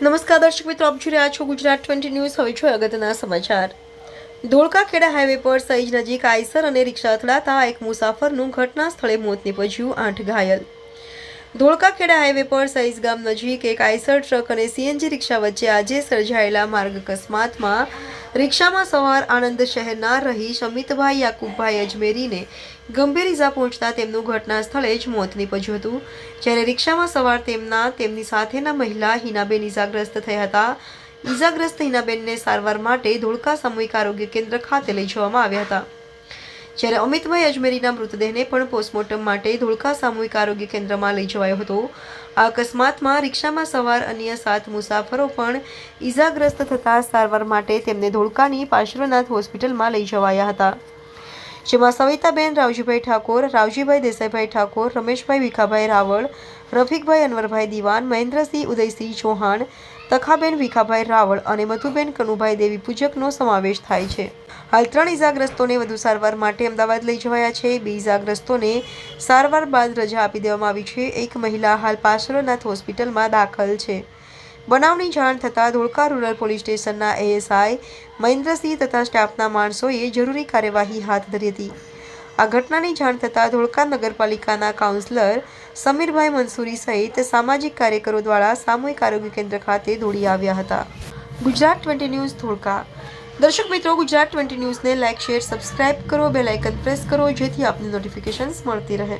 નમસ્કાર દર્શક મિત્રો, આપ જોઈ રહ્યા છો ગુજરાત ટ્વેન્ટી ન્યૂઝ. હવે છો અગત્યના સમાચાર. ધોળકા ખેડા હાઈવે પર સહીજ નજીક આઈસર અને રિક્ષા અથડાતા એક મુસાફરનું ઘટના સ્થળે મોત નીપજ્યું આઠ ઘાયલ. ધોળકા ખેડા હાઈવે પર સહીજ ગામ નજીક એક આઈસર ટ્રક અને સીએનજી રિક્ષા વચ્ચે આજે સર્જાયેલા માર્ગ અકસ્માતમાં રિક્ષામાં સવાર આણંદ શહેરના રહીશ અમિતભાઈ યાકુબભાઈ અજમેરીને ગંભીર ઈજા પહોંચતા તેમનું ઘટના સ્થળે જ મોત નીપજ્યું હતું. જ્યારે રિક્ષામાં સવાર તેમના, તેમની સાથેના મહિલા હિનાબેન ઈજાગ્રસ્ત થયા હતા. ઈજાગ્રસ્ત હિનાબેનને સારવાર માટે ધોળકા સામૂહિક આરોગ્ય કેન્દ્ર ખાતે લઈ જવામાં આવ્યા હતા. જ્યારે અમિતભાઈ અજમેરીના મૃતદેહને પણ પોસ્ટમોર્ટમ માટે ધોળકા સામૂહિક આરોગ્ય કેન્દ્રમાં લઈ જવાયો હતો. આ અકસ્માતમાં રિક્ષામાં સવાર અન્ય સાત મુસાફરો પણ ઈજાગ્રસ્ત થતા સારવાર માટે તેમને ધોળકાની પાર્શ્વનાથ હોસ્પિટલમાં લઈ જવાયા હતા. જેમાં સવિતાબેન, રાવજીભાઈ ઠાકોર, રાવજીભાઈ દેસાઈભાઈ ઠાકોર, રમેશભાઈ વિખાભાઈ રાવળ, રફીકભાઈ અનવરભાઈ દિવાન, મહેન્દ્રસિંહ ઉદયસિંહ ચૌહાણ, તખાબેન વિખાભાઈ રાવળ અને મધુબેન કનુભાઈ દેવી પૂજકનો સમાવેશ થાય છે. હાલ ત્રણ ઇજાગ્રસ્તોને વધુ સારવાર માટે અમદાવાદ લઈ જવાયા છે. બે ઇજાગ્રસ્તોને સારવાર બાદ રજા આપી દેવામાં આવી છે. એક મહિલા હાલ પાસરોનાથ હોસ્પિટલમાં દાખલ છે. બનાવની જાણ થતાં ધોળકા રૂરલ પોલીસ સ્ટેશનના એએસઆઈ મહેન્દ્રસિંહ તથા સ્ટાફના માણસોએ જરૂરી કાર્યવાહી હાથ ધરી હતી. આ ઘટનાની જાણ થતાં ધોળકા નગરપાલિકાના કાઉન્સિલર સમીરભાઈ મંસૂરી સહિત સામાજિક કાર્યકરો દ્વારા સામૂહિક આરોગ્ય કેન્દ્ર ખાતે દોડી આવ્યા હતા. Gujarat twenty news Dholka. દર્શક મિત્રો, ગુજરાત ટ્વેન્ટી ન્યૂઝને લાઇક, શેર, સબસ્ક્રાઇબ કરો, બેલ આઇકન પ્રેસ કરો, જેથી આપની નોટિફિકેશન્સ મળતી રહે.